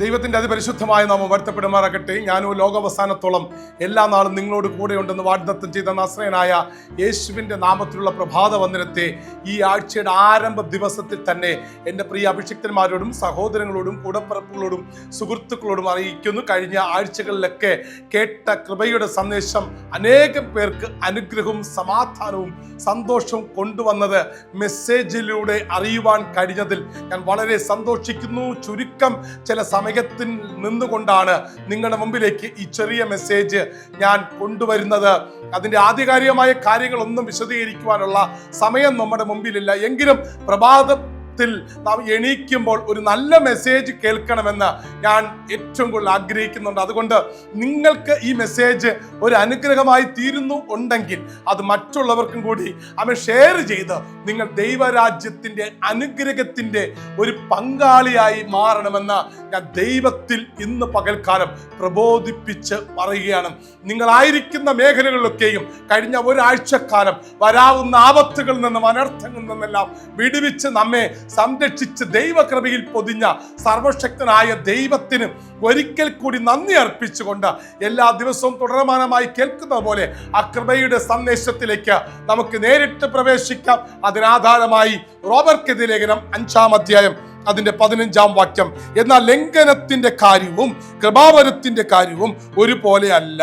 ദൈവത്തിന്റെ അതിപരിശുദ്ധമായ നാമം വരുത്തപ്പെടുമാറാകട്ടെ. ഞാനും ലോകാവസാനത്തോളം എല്ലാ നാളും നിങ്ങളോട് കൂടെയുണ്ടെന്ന് വാഗ്ദത്തം ചെയ്ത നസ്രയനായ യേശുവിന്റെ നാമത്തിലുള്ള പ്രഭാത വന്ദനത്തെ ഈ ആഴ്ചയുടെ ആരംഭ ദിവസത്തിൽ തന്നെ എന്റെ പ്രിയ അഭിഷിക്തന്മാരോടും സഹോദരങ്ങളോടും കൂടപ്പിറപ്പുകളോടും സുഹൃത്തുക്കളോടും അറിയിക്കുന്നു. കഴിഞ്ഞ ആഴ്ചകളിലൊക്കെ കേട്ട കൃപയുടെ സന്ദേശം അനേകം പേർക്ക് അനുഗ്രഹവും സമാധാനവും സന്തോഷവും കൊണ്ടുവന്നത് മെസ്സേജിലൂടെ അറിയുവാൻ കഴിഞ്ഞതിൽ ഞാൻ വളരെ സന്തോഷിക്കുന്നു. ചുരുക്കം ചില സമയത്തിൽ നിന്നുകൊണ്ടാണ് നിങ്ങളുടെ മുമ്പിലേക്ക് ഈ ചെറിയ മെസ്സേജ് ഞാൻ കൊണ്ടുവരുന്നത്. അതിന്റെ ആധികാരികമായ കാര്യങ്ങളൊന്നും വിശദീകരിക്കുവാനുള്ള സമയം നമ്മുടെ മുമ്പിലില്ല. എങ്കിലും പ്രഭാത ത്തിൽ നാം എണീക്കുമ്പോൾ ഒരു നല്ല മെസ്സേജ് കേൾക്കണമെന്ന് ഞാൻ ഏറ്റവും കൂടുതൽ ആഗ്രഹിക്കുന്നുണ്ട്. അതുകൊണ്ട് നിങ്ങൾക്ക് ഈ മെസ്സേജ് ഒരു അനുഗ്രഹമായി തീരുന്നു ഉണ്ടെങ്കിൽ അത് മറ്റുള്ളവർക്കും കൂടി അവൻ ഷെയർ ചെയ്ത് നിങ്ങൾ ദൈവരാജ്യത്തിന്റെ അനുഗ്രഹത്തിന്റെ ഒരു പങ്കാളിയായി മാറണമെന്ന് ഞാൻ ദൈവത്തിൽ ഇന്ന് പകൽക്കാലം പ്രബോധിപ്പിച്ച് പറയുകയാണ്. നിങ്ങളായിരിക്കുന്ന മേഖലകളിലൊക്കെയും കഴിഞ്ഞ ഒരാഴ്ചക്കാലം വരാവുന്ന ആപത്തുകളിൽ നിന്നും അനർത്ഥങ്ങളിൽ നിന്നെല്ലാം വിടുവിച്ച് നമ്മെ സംരക്ഷിച്ച് ദൈവകൃപയിൽ പൊതിഞ്ഞ സർവശക്തനായ ദൈവത്തിന് ഒരിക്കൽ കൂടി നന്ദി അർപ്പിച്ചുകൊണ്ട് എല്ലാ ദിവസവും തുടർമാനമായി കേൾക്കുന്ന പോലെ ആ കൃപയുടെ സന്ദേശത്തിലേക്ക് നമുക്ക് നേരിട്ട് പ്രവേശിക്കാം. അതിനാധാരമായി റോബർക്കെതി ലേഖനം അഞ്ചാം അധ്യായം അതിന്റെ പതിനഞ്ചാം വാക്യം. എന്നാൽ ലംഘനത്തിന്റെ കാര്യവും കൃപാവരത്തിന്റെ കാര്യവും ഒരുപോലെയല്ല.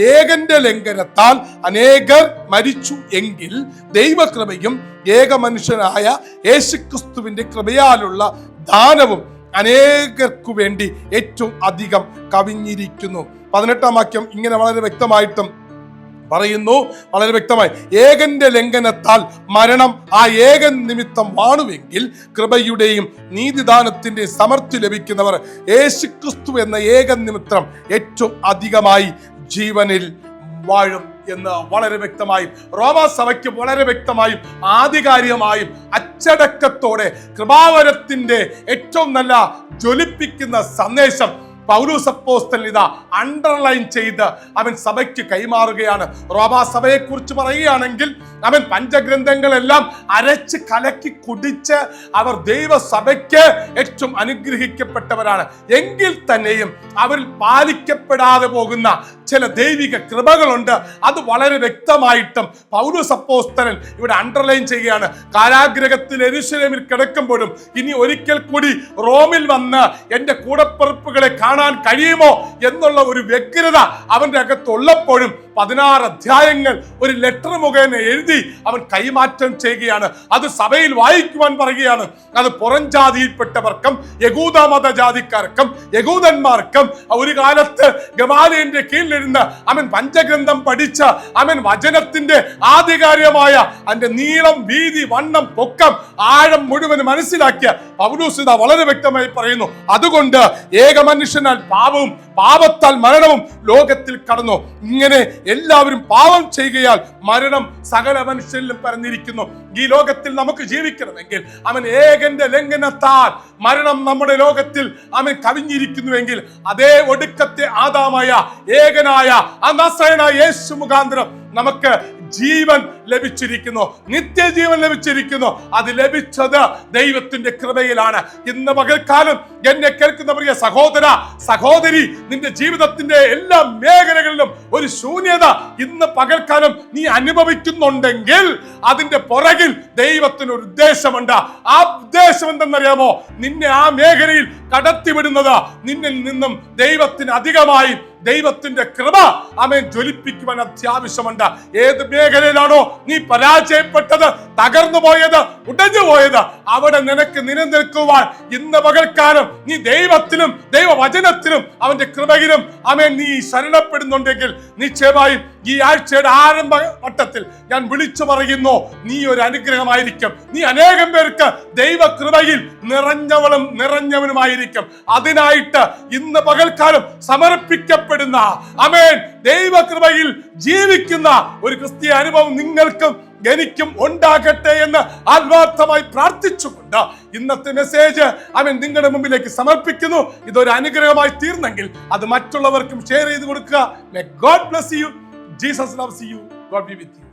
ഏകന്റെ ലംഘനത്താൽ അനേകർ മരിച്ചു എങ്കിൽ ദൈവകൃപയും ഏക മനുഷ്യനായ യേശുക്രിസ്തുവിന്റെ കൃപയാലുള്ള ദാനവും അനേകർക്കു വേണ്ടി ഏറ്റവും അധികം കവിഞ്ഞിരിക്കുന്നു. പതിനെട്ടാം വാക്യം ഇങ്ങനെ വളരെ വ്യക്തമായിട്ടും പറയുന്നു. വളരെ വ്യക്തമായി ഏകന്റെ ലംഘനത്താൽ മരണം ആ ഏകൻ നിമിത്തം വാണുവെങ്കിൽ കൃപയുടെയും നീതിദാനത്തിന്റെ സമർത്ഥി ലഭിക്കുന്നവർ യേശുക്രിസ്തു എന്ന ഏകൻ നിമിത്തം ഏറ്റവും അധികമായി ജീവനിൽ വാഴും എന്ന് വളരെ വ്യക്തമായും റോമാസഭയ്ക്ക് വളരെ വ്യക്തമായും ആധികാരികമായും അച്ചടക്കത്തോടെ കൃപാവരത്തിന്റെ ഏറ്റവും നല്ല ജ്വലിപ്പിക്കുന്ന സന്ദേശം പൗലൂസ് അപ്പോസ്തലൻ ഇതാ അണ്ടർലൈൻ ചെയ്ത് അവൻ സഭയ്ക്ക് കൈമാറുകയാണ്. റോമാ സഭയെ കുറിച്ച് പറയുകയാണെങ്കിൽ അവൻ പഞ്ചഗ്രന്ഥങ്ങളെല്ലാം അരച്ച് കലക്കി കുടിച്ച് അവർ ദൈവസഭയ്ക്ക് ഏറ്റവും അനുഗ്രഹിക്കപ്പെട്ടവരാണ്. എങ്കിൽ തന്നെയും അവരിൽ പാലിക്കപ്പെടാതെ പോകുന്ന ചില ദൈവിക കൃപകളുണ്ട്. അത് വളരെ വ്യക്തമായിട്ടും പൗലൂസ് അപ്പോസ്തലൻ ഇവിടെ അണ്ടർലൈൻ ചെയ്യുകയാണ്. കാരാഗ്രഹത്തിൽ എരുശലേമിൽ കിടക്കുമ്പോഴും ഇനി ഒരിക്കൽ കൂടി റോമിൽ വന്ന് എന്റെ കൂടപ്പിറപ്പുകളെ കാണാൻ കഴിയുമോ എന്നുള്ള ഒരു വ്യഗ്രത അവന്റെ അകത്തുള്ളപ്പോഴും പതിനാറ് അധ്യായങ്ങൾ ഒരു ലെറ്റർ മുഖേന എഴുതി അവൻ കൈമാറ്റം ചെയ്യുകയാണ്. അത് സഭയിൽ വായിക്കുവാൻ പറയുകയാണ്. അത് പുറം ജാതിയിൽപ്പെട്ടവർക്കും യകൂദ മത ജാതിക്കാർക്കും യകൂദന്മാർക്കും ഒരു കാലത്ത് ഗമാലിയന്റെ കീഴിലിരുന്ന് അവൻ പഞ്ചഗ്രന്ഥം പഠിച്ച അവൻ വചനത്തിന്റെ ആധികാരികമായ അതിന്റെ നീളം വീതി വണ്ണം പൊക്കം ആഴം മുഴുവൻ മനസ്സിലാക്കിയ പൗലൂസിത വളരെ വ്യക്തമായി പറയുന്നു. അതുകൊണ്ട് ഏക മനുഷ്യനാൽ പാപവും പാപത്താൽ മരണവും ലോകത്തിൽ കടന്നു. ഇങ്ങനെ എല്ലാവരും പാപം ചെയ്യുകയാൽ മരണം സകല മനുഷ്യരിലും പറഞ്ഞിരിക്കുന്നു ഈ ലോകത്തിൽ നമുക്ക് ജീവിക്കണമെങ്കിൽ അവൻ ഏകന്റെ ലംഘനത്താൽ മരണം നമ്മുടെ ലോകത്തിൽ അവൻ കവിഞ്ഞിരിക്കുന്നുവെങ്കിൽ അതേ ഒടുക്കത്തെ ആദാമായ ഏകനായ ആ യേശു മുഖാന്തരം നമുക്ക് ജീവൻ ലഭിച്ചിരിക്കുന്നു. നിത്യജീവൻ ലഭിച്ചിരിക്കുന്നു. അത് ലഭിച്ചത് ദൈവത്തിന്റെ കൃപയിലാണ്. ഇന്ന് പകൽക്കാലം എന്നെ കേൾക്കുന്ന പ്രിയ സഹോദര സഹോദരി നിന്റെ ജീവിതത്തിന്റെ എല്ലാ മേഖലകളിലും ഒരു ശൂന്യത ഇന്ന് പകൽക്കാലം നീ അനുഭവിക്കുന്നുണ്ടെങ്കിൽ അതിന്റെ പുറകിൽ ദൈവത്തിന് ഒരു ഉദ്ദേശമുണ്ട്. ആ ഉദ്ദേശം എന്തെന്നറിയാമോ? നിന്നെ ആ മേഖലയിൽ കടത്തിവിടുന്നത് നിന്നിൽ നിന്നും ദൈവത്തിന് അധികമായി ദൈവത്തിന്റെ കൃപ അവൻ ജ്വലിപ്പിക്കുവാൻ അത്യാവശ്യമുണ്ട്. ഏത് മേഖലയിലാണോ നീ പരാജയപ്പെട്ടത് തകർന്നു പോയത് ഉടഞ്ഞു പോയത് അവിടെ നിനക്ക് നിലനിൽക്കുവാൻ ഇന്ന് പകൽക്കാലം നീ ദൈവത്തിലും ദൈവവചനത്തിലും അവന്റെ കൃപയിലും അവൻ നീ ശരണപ്പെടുന്നുണ്ടെങ്കിൽ നിശ്ചയമായും ഈ ആഴ്ചയുടെ ആരംഭ വട്ടത്തിൽ ഞാൻ വിളിച്ചു പറയുന്നു നീ ഒരു അനുഗ്രഹമായിരിക്കും. നീ അനേകം പേർക്ക് ദൈവകൃപയിൽ നിറഞ്ഞവളും നിറഞ്ഞവനുമായിരിക്കും. അതിനായിട്ട് ഇന്ന് പകൽക്കാലം സമർപ്പിക്കപ്പെടുന്ന അമേൻ ദൈവകൃപയിൽ ജീവിക്കുന്ന ഒരു ക്രിസ്തീയ അനുഭവം നിങ്ങൾക്കും എനിക്കും ഉണ്ടാകട്ടെ എന്ന് ആത്മാർത്ഥമായി പ്രാർത്ഥിച്ചുകൊണ്ട് ഇന്നത്തെ മെസ്സേജ് അവൻ നിങ്ങളുടെ മുമ്പിലേക്ക് സമർപ്പിക്കുന്നു. ഇതൊരു അനുഗ്രഹമായി തീർന്നെങ്കിൽ അത് മറ്റുള്ളവർക്കും ഷെയർ ചെയ്ത് കൊടുക്കുക. God bless you Jesus loves you God be with you